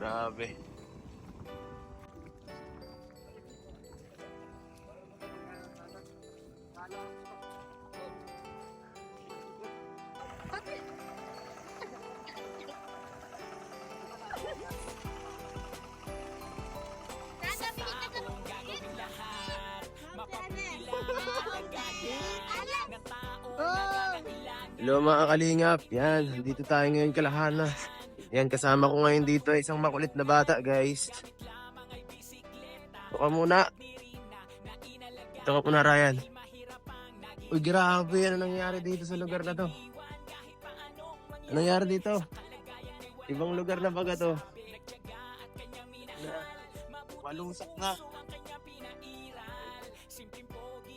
Grabe. Hello mga kalingap. Yan, dito tayo ngayon kalahana. Yan, kasama ko ngayon dito isang makulit na bata, guys. Ito ka muna. Ito ka muna, Ryan. Uy, grabe. Ano nangyari dito sa lugar na to? Ano nangyari dito? Ibang lugar na baga to. Malusak na.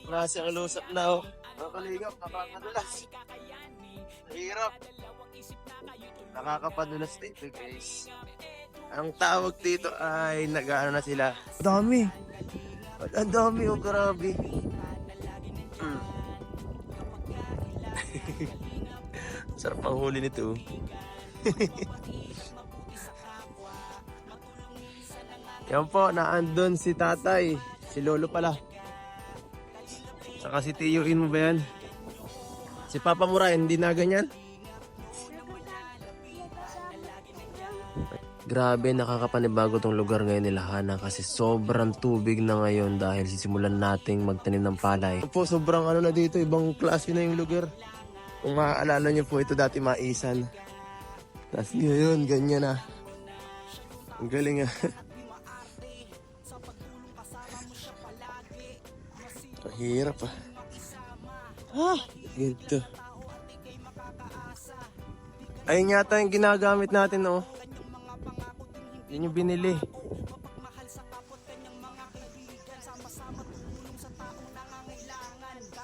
Klase ang lusak na, oh. Mga kalingap, nakakadulas. Hirap. Nakakapadulas dito, guys. Ang tawag dito ay nag-ano na sila. Dami. Ang dami, oh, grabe. Mm. Sarap ang huli nito. oh. Yan po, naandun si tatay. Si lolo pala. Saka si tiyuin mo ba yan? Si Papa Mura, hindi na ganyan? Grabe, nakakapanibago tong lugar ngayon nila Hana kasi sobrang tubig na ngayon dahil sisimulan nating magtanim ng palay. Po, sobrang ano na dito, ibang klase na yung lugar. Kung maaalala niyo po, ito dati maisan. Tapos ngayon, ganyan na. Ang galing ah. Ang hirap ah. Ah, ganito. Ayun yata yung ginagamit natin, oh. Yun yung binili.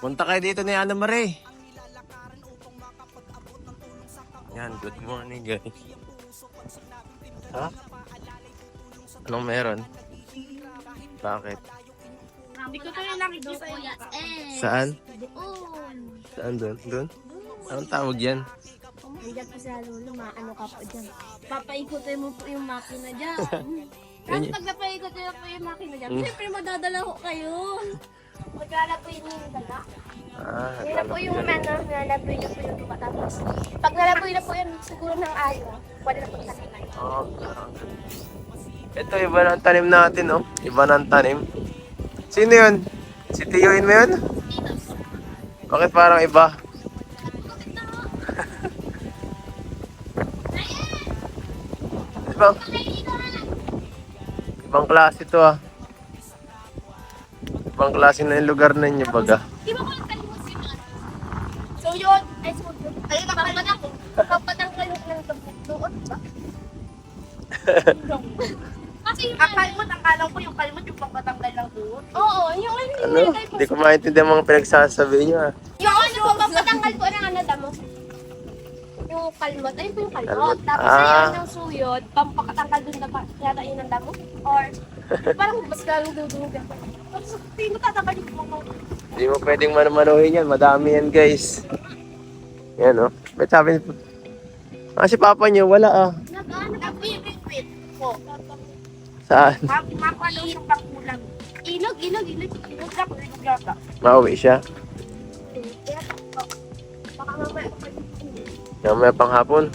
Punta kayo dito ni Ana Marie. Yan, good morning guys. Ha? Anong meron? Bakit? Hindi ko yung nakikita yung eh. Saan? Doon. Saan doon? Doon? Anong tawag yan? Nandiyan po sa lolo, maano ka po dyan. Papaikutin mo po yung makina dyan. Yan Tapos pag napaikutin mo po yung makina dyan, Hmm. siyempre madadala ko kayo. Magkala po yung dala. Ah, na po yung ano, nalaboy na po yung tuba. Tapos pag nalaboy na po yan, siguro ng ayaw, pwede na po sa kanay. Oh, ito, iba ang tanim natin, oh. Iba ang tanim. Sino yun? Si Tioin mo yun? Bakit parang iba? Ibang, ibang klase to ah. Ibang klase na yung lugar ninyo baga. Di ba ko nakalimut si Mara? So yun, ay so yun. Ayun, papadang ko. Papadang kayo ng doon, ba? Kasi yung ang kalmot, ang kalang ko yung kalmot yung pampatanggal lang doon. Oo, yung ano yung Ano? Hindi ko maintindihan mga pinagsasabi niyo ah. Yung ano, pampatanggal po ng ano damo. Yung kalmot, ayun po yung kalmot. Kalmot. Tapos Ah. ayun yung suyod, pampakatanggal dun na pa, yata yun ang damo. Or, parang mas lalong dudugan. Tapos, hindi mo tatanggalin po mga Hindi mo pwedeng manumanuhin yan. Madami yan guys. Yan oh. Ba't sabi ni... Ah, si Papa niyo, wala ah. Nag-ano? Nag-wit-wit po. Saan? Mapalo siyang pangkulang. Ilog, ilog, ilog. Ilog lang, ilog lang. Mauwi siya. Mamaya pa Mamaya pang hapon.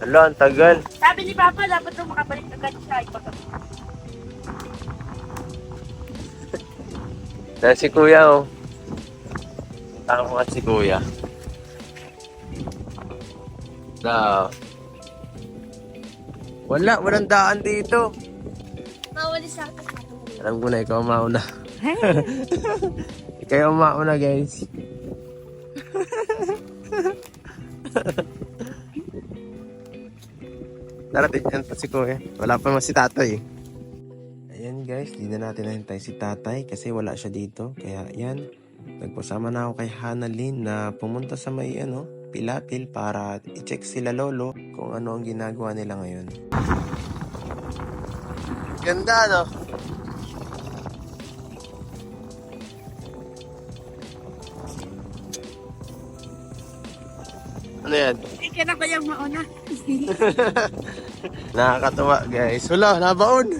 Hala, ang tagal. Sabi ni Papa, dapat daw makabalik agad siya. Dahil si Kuya oh. Tama si Kuya. Na. Wala, walang daan dito. Mawali sa akin. Alam ko na, ikaw mauna. ikaw mauna, guys. Darating yan pa si Kuya. Wala pa mas si tatay. Ayan guys, di na natin nahintay si tatay kasi wala siya dito. Kaya yan, nagpasama na ako kay Hana Lynn na pumunta sa may ano, pilapil para i-check sila lolo kung ano ang ginagawa nila ngayon. Ganda no? Ano yan? Ikina ko yung mauna. Nakakatawa guys. Wala, nabaon.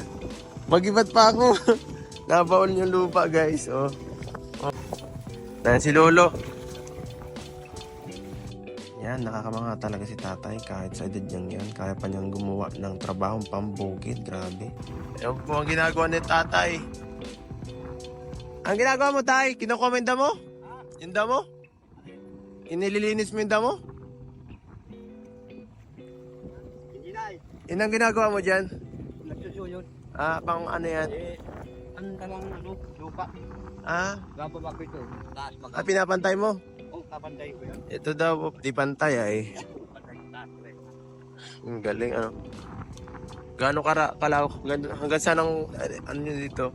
Magibat pa ako. nabaon yung lupa guys. Oh. oh. Yan si Lolo. Yan, nakakamanga talaga si tatay kahit sa edad niyang yan. Kaya pa niyang gumawa ng trabahong pambukid. Grabe. Yan po ang ginagawa ni tatay. Ang ginagawa mo tay, kinokomenda mo? Yung damo? Inililinis mo yung damo? Eh. Yun ang ginagawa mo dyan? Nagsusuyod. Ah, pang ano yan? Eh, ano talang ano, lupa. Ah, Gababa ko ito. Taas ah pinapantay mo? Oh, kapantay ko yan. Ito daw, di pantay ay. Pantay, taas ko eh. Ang galing ano. Gaano kara kalawak? Hanggang, saan ang ano nyo dito?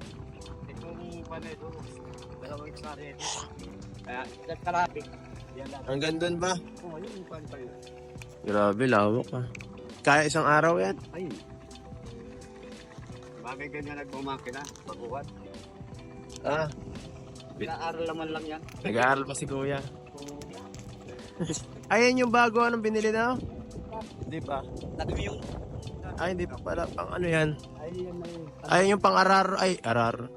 Itong pala ito. Dalawang isa rin. Kaya, ikat kalapit. Yan. Hanggang doon ba? Oh, yun yung pantay. Grabe, lawak ah. Kaya isang araw yan? Ay. Bagay ganyan nagbumakina. Baguhan. Ah, Pinaaral naman lang yan. nag-aaral pa si kuya. Ayan yung bago anong binili na? Hindi pa. Dati yung... Ay, hindi pa pala. Pang ano yan? Yan. Ayan yung pang arar. Ay, arar.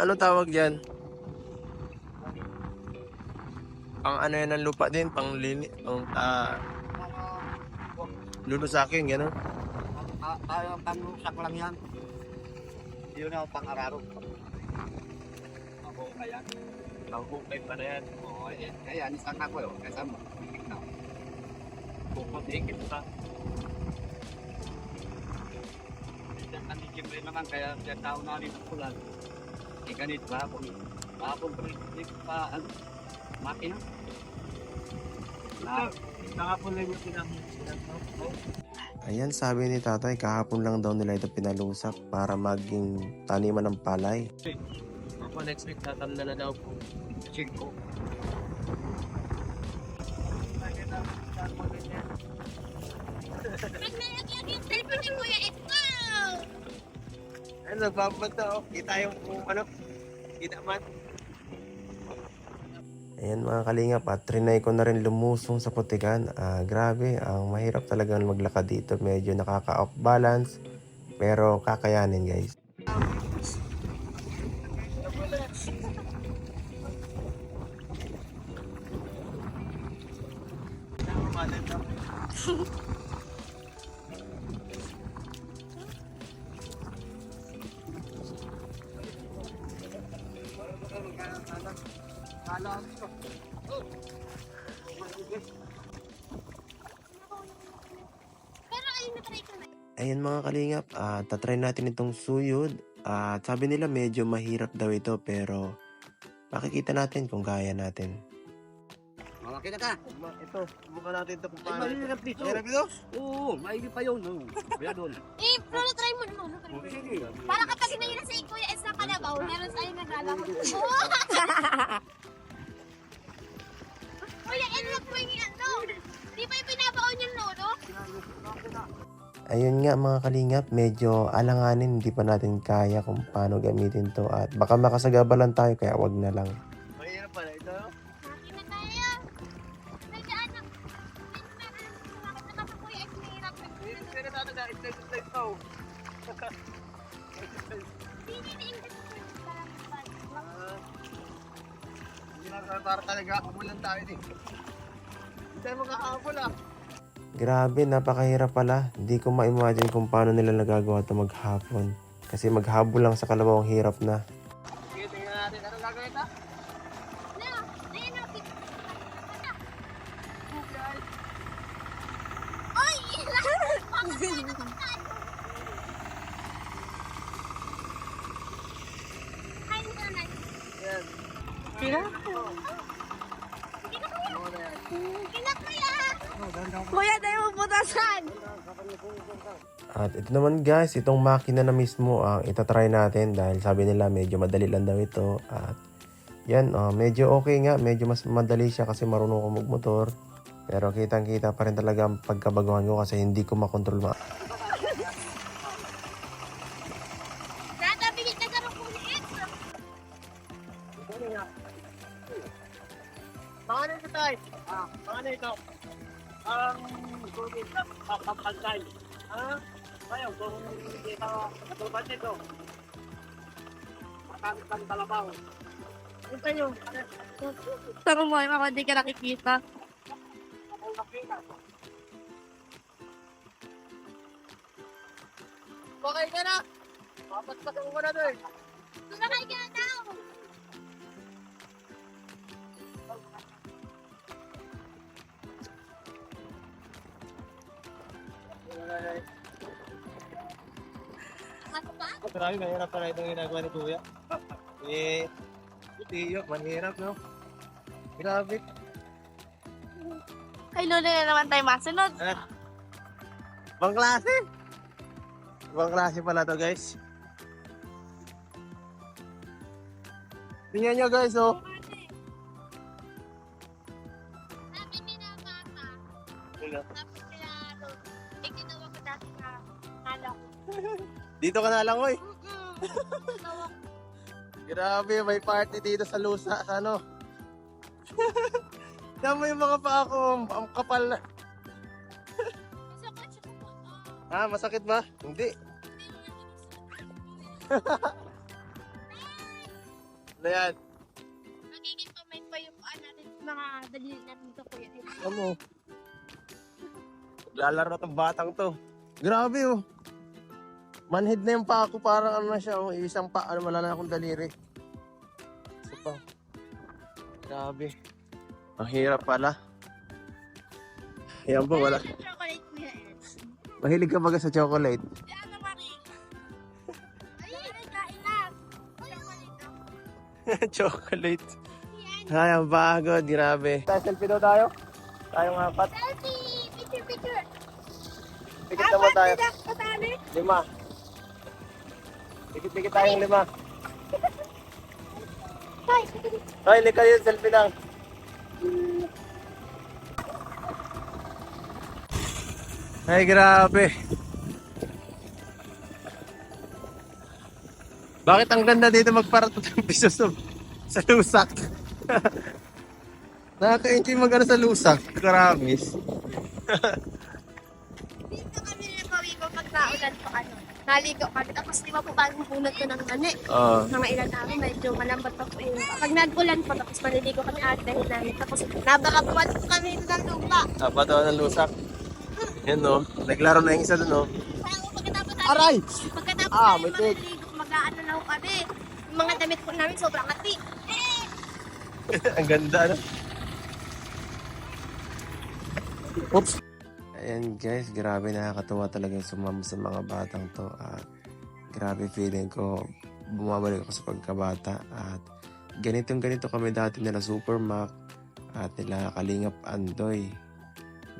Ano tawag dyan? Pang ano yan ng lupa din? Pang lini? Pang lulo sa akin, gano'n? Tayo ang panglusak lang yan. Yun ang pang-araro. Ako kaya. Nahukay pa na yan. Oo, eh, kaya nisang ako yun. Kaya mo. Bukod ikit pa. Nanikim rin naman kaya kaya tao na rin ang kulan. Eh ganit ba kung bakong prinsip pa ano, makina. Na, Ayan, sabi ni tatay, kahapon lang daw nila ito pinalusak para maging taniman ng palay. Ako next week tatanda na daw po. singko. Pag nalagyan yung cellphone ni Kuya, ito! Ayun, nagbabanta oh. Kita yung kung ano. Kita man. Ayan mga kalingap at trinay ko na rin lumusong sa putikan. Ah, grabe, ang mahirap talagang maglakad dito. Medyo nakaka-off balance. Pero kakayanin guys. Pero ayun na try ko na. Ayan mga kalingap, at tatry natin itong suyod. At sabi nila medyo mahirap daw ito pero makikita natin kung kaya natin. Makina ka. Ito, subukan natin ito kung Ay, mahirap dito. Mahirap ito? Oo, maigi pa yun. No. Kaya doon. Eh, pero try mo naman. mo. Sige. Para kapag nahira sa Kuya S na kalabaw, meron tayo naglalako. Kuya S, wag mo yung ano. Di ba yung pinabaon yung lolo? Ayun nga mga kalingap, medyo alanganin, hindi pa natin kaya kung paano gamitin to at baka makasagabalan tayo kaya wag na lang. Mahirap pala ito. Akin na tayo. Para talaga, umulan tayo din. Hindi tayo makakahabol ah. Grabe, napakahirap pala. Hindi ko ma-imagine kung paano nila nagagawa ito maghapon. Kasi maghabol lang sa kalabaw ang hirap na. Sige, tingnan natin. Anong gagawin ito? Na, ayun na. pit- Oy! Hi, nanay. Yan. Kina? Kina kuya! Kuya, tayo puputasan! At ito naman guys, itong makina na mismo ang itatry natin dahil sabi nila medyo madali lang daw ito. At yan, oh, medyo okay nga, medyo mas madali siya kasi marunong ko magmotor. Pero kitang kita pa rin talaga ang pagkabaguhan ko kasi hindi ko makontrol ma hindi ka nakikita. Okay ka na! Papatpasan mo na doon. Sumakay ka na daw! Marami, mahirap pala itong ginagawa ni Kuya. Eh, Tiyo, mahirap, no? Grabe. Kay Lolo na naman tayo masunod. Ibang klase. Ibang klase pala to, guys. Tingnan nyo, guys, oh. Sabi ni na bata, sabi nila ano, eh ko dati na kala ko. Dito ka na lang, oy. Grabe, may party dito sa Lusa, sa ano. Mo yung mga paa ko, ang kapal na. Ah, masakit ba? Hindi. Ano yan? Magiging pamay pa yung paa natin, mga dalili natin ito kuya. Ano? Lalaro tong batang to. Grabe oh. Manhid na yung paa ko, parang ano na siya, oh. isang pa, ano, wala na akong daliri. Isa pa. Grabe. Ang hirap pala. Yan po, wala. Chocolate kuya. Mahilig ka baga sa chocolate. Si Ano Marie? Ay, kain na. Chocolate ako. chocolate. Ay, ang pagod, grabe. Tayo selfie daw tayo. Tayong apat. Selfie! Picture, picture. Pikit naman tayo. Apat na kasali. Lima. Pikit-pikit tayong lima. Tay, Ay, hindi kayo, selfie lang. Ay, grabe. Bakit ang ganda dito magparatot ng piso sa, sa lusak? Nakaka-enjoy mag ano sa lusak. Karamis. dito kami napawi ko pag naulan pa ano. Naligo kami. Tapos di ba po bagong bunot ko ng mani. Oo. Mga ilan araw, medyo malambot pa po yun. Pag nag-ulan po, tapos maliligo kami ate dahil namin. Tapos nabakabuhat po kami dito ng lupa. Dapat daw ng lusak. Yan no. Naglaro na yung isa dun no. Parang pagkatapos namin, Aray! pagkatapos Ah, namin may tik. maliligo, mag-aano na po kami. Yung mga damit po namin sobrang ati. Eh! Ang ganda, no? Oops! Ayan guys, grabe nakakatuwa talaga sumama sa mga batang to. At grabe feeling ko bumabalik ako sa pagkabata. At ganitong ganito kami dati nila Supermac at nila Kalingap Andoy.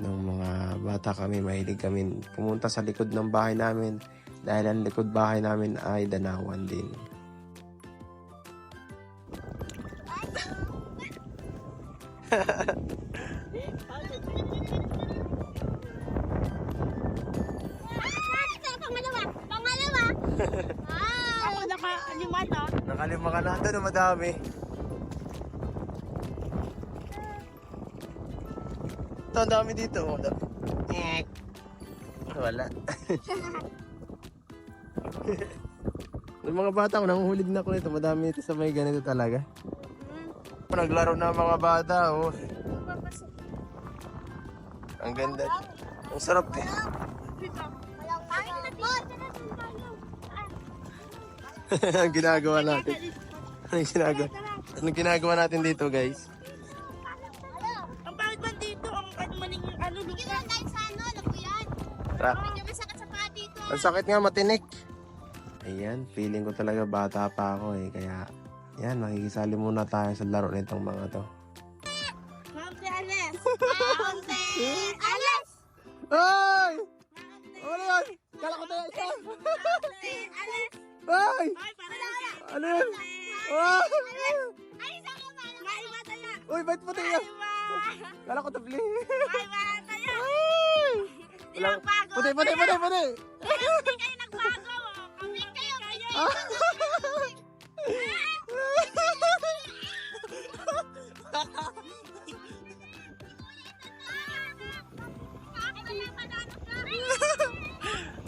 Nung mga bata kami mahilig kami pumunta sa likod ng bahay namin. Dahil ang likod bahay namin ay danawan din. Ito, Nakalima ka na madami. Ito, ang dami dito. Oh. Eh. Wala. Yung mga bata ko, nanguhulig na ko nito. Madami nito sa may ganito talaga. Naglaro na mga bata. Oh. Ang ganda. Ang sarap eh. Ang ginagawa natin. Anong ginagawa? Anong ginagawa natin dito, guys? Ang pangit man dito, ang ano maning ano lupa. Sige lang tayo sa ano, ano po yan? Ra- Medyo masakit sa paa dito. Ang sakit nga, matinik. Ayan, feeling ko talaga bata pa ako eh. Kaya, yan, makikisali muna tayo sa laro nitong mga to. Monte Ales! Monte Ales! Ay! Ano yan? Kala ko tayo isa. Monte Ales! Ay! Ay, parang Ano yan? Oh! Ay, sa ko pala. May mata na. Uy, ba't puti yan? Kala ko tabli. May mata na. Wala. Puti, puti, puti, puti. Hindi kayo nagbago. Kaming kayo.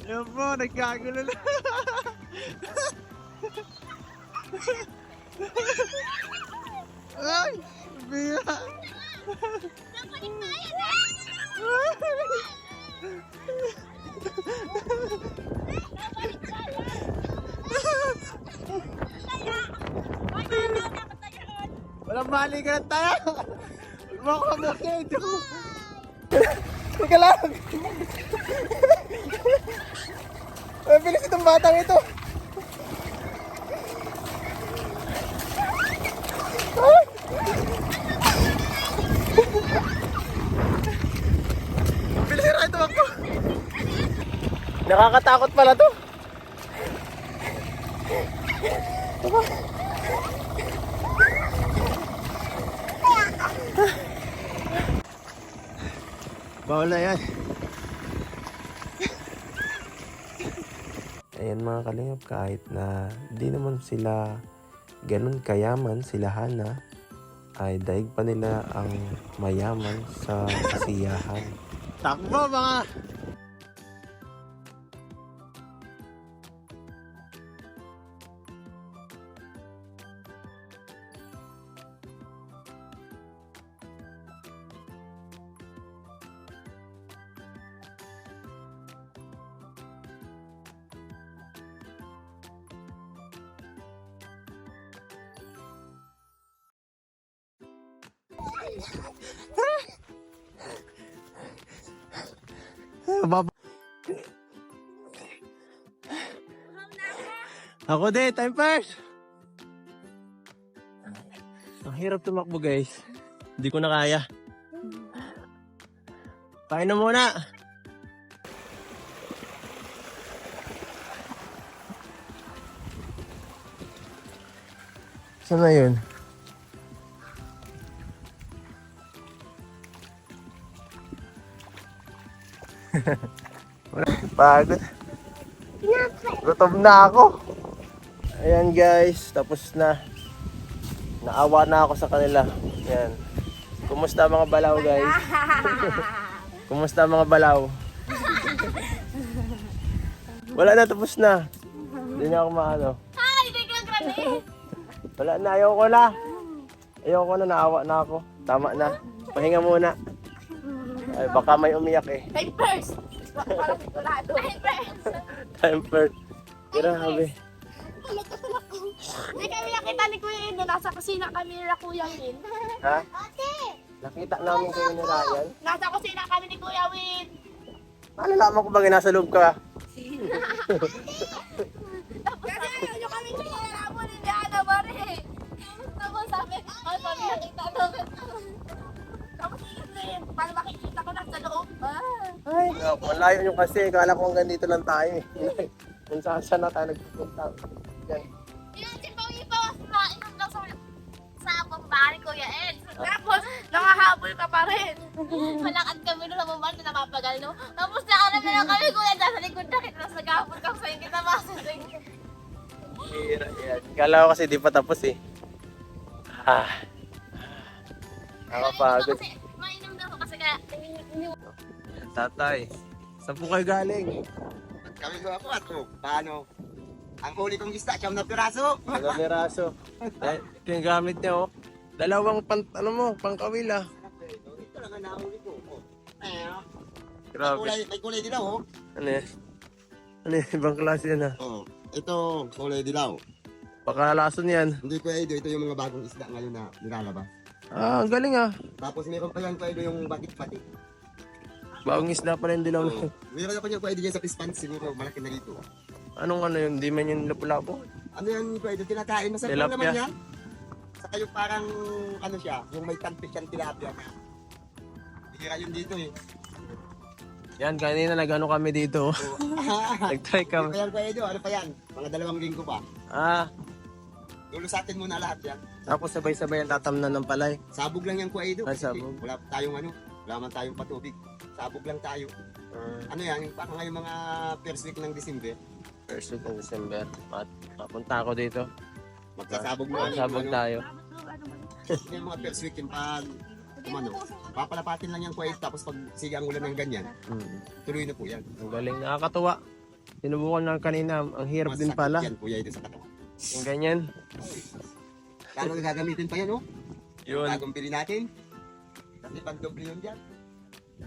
Yan po, ah. nagkagulo na. Ay! Biya! Walang balikan tayo! Huwag mo ako kamukin! Teka lang! Ay, bilis itong batang ito! Ay! Bilis na ito ako! Nakakatakot pala to! Bawal na yan. Ayan mga kalingap, kahit na di naman sila ganun kayaman, sila Hana, ay daig pa nila ang mayaman sa kasiyahan. Takbo mga! Baba. Ako din, time first! Ang hirap tumakbo guys. Hindi ko na kaya. Kain na muna! Saan na yun? Pagod. Gutom na ako. Ayan guys, tapos na. Naawa na ako sa kanila. Ayan. Kumusta mga balaw guys? Kumusta mga balaw? Wala na, tapos na. Hindi na ako maano. Ay, hindi ka grabe. Wala na, ayoko na. Ayoko na, naawa na ako. Tama na. Pahinga muna. Ay, baka may umiyak eh. Time first. Parang. Time first. Time first. Grabe. Hindi kami nakita ni Kuya Indo. Nasa kusina kami ni Kuya Win. Ha? Nakita namin kayo ni Ryan. Nasa kusina kami ni Kuya Win. Malalaman ko ba nasa loob ka? Tapos sabi nyo kami sinira mo ni Diana Mare. Tapos sabi, ay, sabi nakita namin. Yun, para makikita ko nasa loob. Ah. Ay, no, malayo nyo kasi. Kala ko hanggang dito lang tayo eh. Kung saan saan na tayo nagpupunta. Yan. Yan, si Pawi pa na inom lang sa sa pambahay ko ya Ed. Tapos, nakahabol ka pa rin. Malakad kami doon sa pambahay na napapagal, no? Tapos nakarap na lang kami kuya dyan sa likod na kita. Tapos nagkahapon ka sa kita masasing. Hira, yan. Kala ko kasi di pa tapos eh. Ah. Nakapagod. Kasi, Tatay, saan po kayo galing? Kami ko ako ato. Paano? Ang huli kong isda, siyam na piraso. Taga Miraso. Eh, ito yung gamit niya oh. Dalawang pan, ano mo, pangkawil ah. Ito lang ang nahuli ko. Oh. Eh, oh. may Grabe. kulay, may kulay dilaw, oh. Ano yan? Ano yan? Ibang klase yan ah. Oh, ito, kulay dilaw. Pakalason yan. Hindi ko ito, ito yung mga bagong isda ngayon na nilalabas. Ah, ang galing ah. Tapos meron pa yan ko yung batik-batik. Bagong isda pa rin dilaw na Oh, meron pa niya ko dyan sa pispan, siguro malaki na dito. Anong ano yun? Di man yung lapu-lapo? Ano yan ito, tinakain. Lang Tilapia. naman yan. Saka yung parang, ano siya, yung may tanpis siyang tilapia na. Hira yun dito eh. Yan, kanina nag-ano kami dito. Nag-try Ano kami. Kuya Edo? Ano pa yan? Mga dalawang linggo pa. Ah, Lulusatin muna lahat yan. Tapos sabay-sabay ang tatamnan ng palay. Sabog lang yan, Kuya Edo. Kasi sabog. Wala tayong ano, wala man tayong patubig. Sabog lang tayo. Ah, Ano yan, yung parang ngayong mga first week ng December, first week ng December. At papunta ako dito. magsasabog na. Sabog tayo. Yung mga first week, yung pag, umano, papalapatin lang yan, Kuya. Tapos pag siga ang ulan ng ganyan, Hmm. tuloy na po yan. Ang galing, nakakatuwa. Sinubukan lang kanina, ang hirap din Masakit pala. Yan, kuya, ito sa katawan. Yung ganyan. Kano gagamitin pa yan, oh? Yun. Bagong bili natin. Kasi pang-doble yun dyan.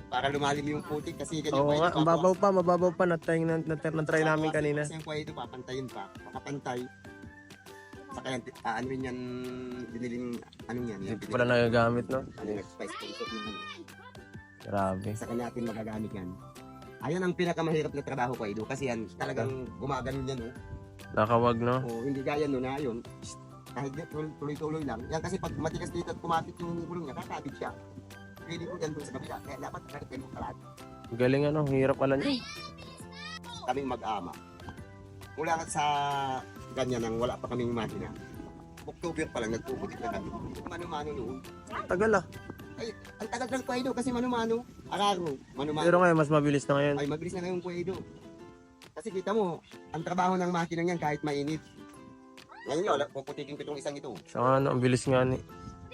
Para lumalim yung putik kasi ganyan Oo nga, ito, ang papawa- babaw pa, mababaw pa. Natry, na, natry, natry namin kanina. Kasi yung kuya ito, papantayin pa. Makapantay. Saka yan, ah, ano yun yan, biniling, ano yan, Hindi pala nagagamit, no? ano yung spice ano. Grabe. Sa kanya natin magagamit yan. Ayan ang pinakamahirap na trabaho ko, Edo. Kasi yan, talagang gumaganon yan, oh. Nakawag, no? O, hindi gaya no na yun. Kahit tuloy-tuloy lang. Yan kasi pag matigas dito at kumapit yung gulong niya, kakabit siya. Pwede ko yan doon sa kabila. Kaya dapat kahit mo kalahati. Galing, ano? Hirap pala niya. Kaming mag-ama. Mula sa ganyan nang wala pa kaming makina. October pa lang, nagpuputik na kami. Mano-mano noon. Tagal, ah. Ang tagal ng Kuwaido kasi mano-mano. Araro, mano-mano. Pero ngayon, mas mabilis na ngayon. Ay, mabilis na ngayon Kuwaido. Kasi kita mo, ang trabaho ng makina niyan kahit mainit. Ngayon yun, puputikin ko itong isang ito. Saka, ano, ang bilis nga ni.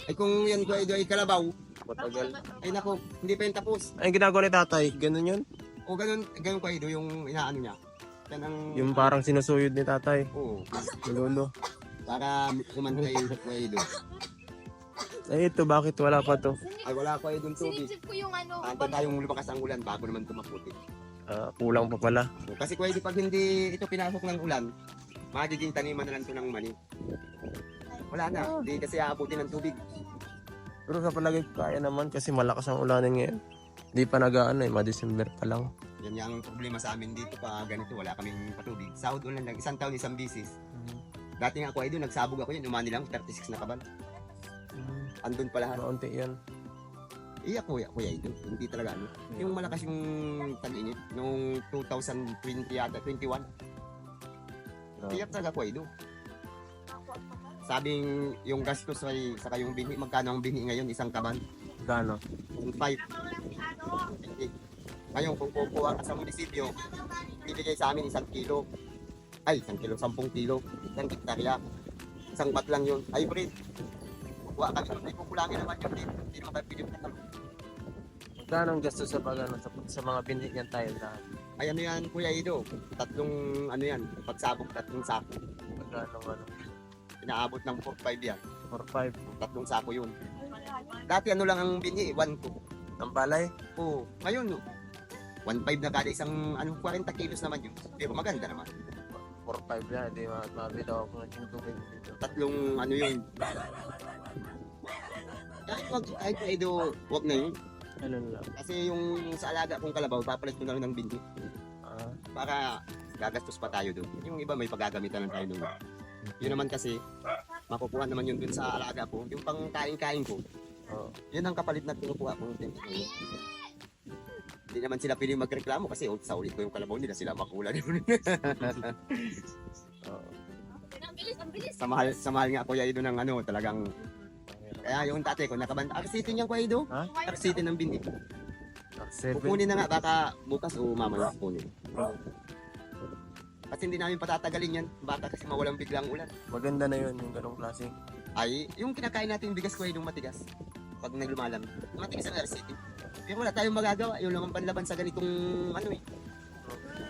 Ay kung yan Kuwaido ay kalabaw, Matagal. ay nako, hindi pa yan tapos. Ay, yung ginagawa ni tatay, ganun yun? O ganun, ganun Kuwaido yung inaano niya. Yan ang... Yung parang sinusuyod ni tatay. Oo, Lolo. para humantay yung Kuwaido. Ay, ito, bakit wala pa to? Ay wala Kuwaido yung tubig. Sinipsip ko yung ano. Antay tayong lumakas ang ulan bago naman tumaputi. Ah, kulang pa pala. Kasi Kuwaido pag hindi ito pinasok ng ulan, magiging taniman na lang ito ng mani. Wala na, hindi kasi aabutin ng tubig. Pero sa palagay ko, kaya naman kasi malakas ang ulanin ngayon. Hindi pa nag-ano eh, ma-December pa lang. Yan yung problema sa amin dito pa ganito, wala kaming patubig. Sahod ulan lang, isang taon, isang bisis. Dati nga ako ay doon, nagsabog ako yun, umani lang, 36 na kaban. Hmm, Andun pa lahat. Maunti yan. Iya kuya, kuya ito. Hindi talaga ano. Yung malakas yung tag-init, noong 2020 yata, 21. Iyak talaga kuya ito. Sabing yung gastos ay, saka yung bini, magkano ang bini ngayon, isang kaban? Gano? 1.5. Ngayon, kung kukuha ka sa munisipyo, bibigay sa amin isang kilo. Ay, isang kilo, sampung kilo. Isang hektarya. Isang bag lang yun. Hybrid. Kukuha kami. Ay, kukulangin naman yun. Hindi, naman tayo pili na Magkano ang gastos sa pag ano, sa, sa mga binhi niyan tayo lahat? Ay, ano yan, Kuya Ido? Tatlong, ano yan, pagsabog, tatlong sako. Magkano ano? Inaabot ng 4-5 yan. 4-5. Tatlong sako yun. Dati ano lang ang binhi, 1-2. Ang palay? Oo. Ngayon, no, 1.5 na kada isang ano 40 kilos naman yun. Pero maganda naman. 4-5 yan, hindi ma mabitaw ako ng tubig dito. Tatlong ano yun. Kahit wag, kahit Edo, wag na yun. Ano lang? Kasi yung sa alaga kong kalabaw, papalit ko na lang ng binhi. Ah, Para gagastos pa tayo doon. Yung iba may paggagamitan lang tayo doon. Yun naman kasi, makukuha naman yun dun sa alaga ko. Yung pang kain-kain ko, oo. yun ang kapalit na kinukuha ko. Hindi naman sila piling magreklamo kasi oh, sa ulit ko yung kalabaw nila sila makulan yun. Oo. Ang bilis, ang bilis. sa mahal, sa mahal nga kuya Ido ng ano, talagang kaya yung tatay ko nakabanda. Arsitin yung kuya Ido. Ha? Arsitin ng bindi. 7. Kukunin na nga baka bukas o mamaya kukunin. Kasi hindi namin patatagalin yan. Baka kasi mawalang biglang ulan. Maganda na yun, yung ganong klase. Ay, yung kinakain natin yung bigas kuya Ido matigas. Pag naglumalam. Matigas ang arsitin. Pero wala tayong magagawa. Yun lang ang panlaban sa ganitong ano eh.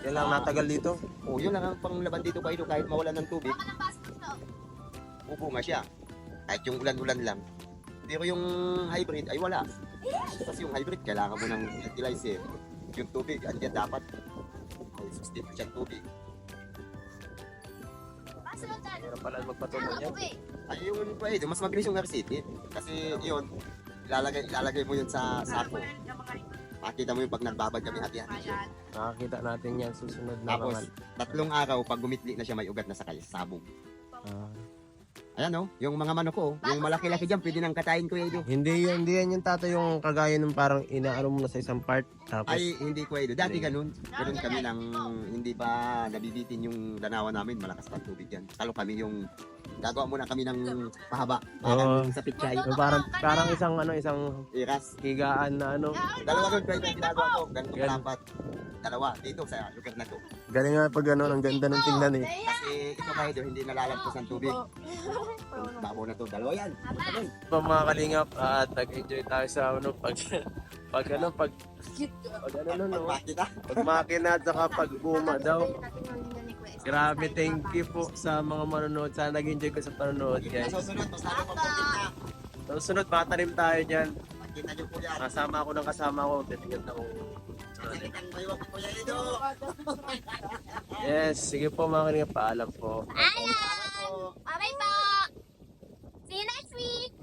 Yan lang natagal dito. O yun lang ang panglaban dito Ido kahit mawalan ng tubig. Baka ng basket na. Ubunga siya. Kahit yung ulan-ulan lang. Pero yung hybrid ay wala. Kasi yung hybrid, kailangan mo ng fertilizer. Yung tubig, andyan dapat. May sustain siya tubig. Meron pala magpatuloy. Okay. Ay yung pwede, mas mabilis yung RCT. Kasi yun, ilalagay, ilalagay mo yun sa sako. Makita mo yung pag nagbabad kami hati-hati yun. Nakakita natin yan susunod na Tapos, tatlong araw, pag gumitli na siya, may ugat na sa kaya, sabog. Ah. Ayan oh, yung mga manok ko, yung malaki-laki dyan, pwede nang katayin ko yun. Hindi yan, hindi yan yung tata yung kagaya ng parang inaano mo na sa isang part. Tapos, Ay, hindi pwede. Dati ganun. Ganun kami nang hindi pa nabibitin yung danawa namin. Malakas pa ang tubig yan. Talo kami yung gagawa muna kami ng pahaba. Parang sa pichay. yung parang, parang isang ano, isang Iras. higaan na ano. Dalawa doon pwede yung ginagawa ko. Ganito Yan. dapat. Dalawa. Dito sa lugar na to. Galing nga pag ano, ang ganda ng tingnan eh. Kasi ito kayo doon, hindi nalalampas ng tubig. Babaw na to, dalawa yan. Sabay. pa mga kalingap at nag-enjoy tayo sa ano pag pag ano pag pag ano no, no ah? pag makina at saka pag guma daw Grabe, thank you po sa mga manonood. Sana nag-enjoy ko sa panonood, guys. Sa susunod, basta ako. Sa susunod, matarim tayo dyan. Pagkita niyo po yan. Kasama ako ng kasama ko. Titingin na ko. Yes, sige po mga kanina. Paalam po. Paalam! Bye-bye po! See you next week!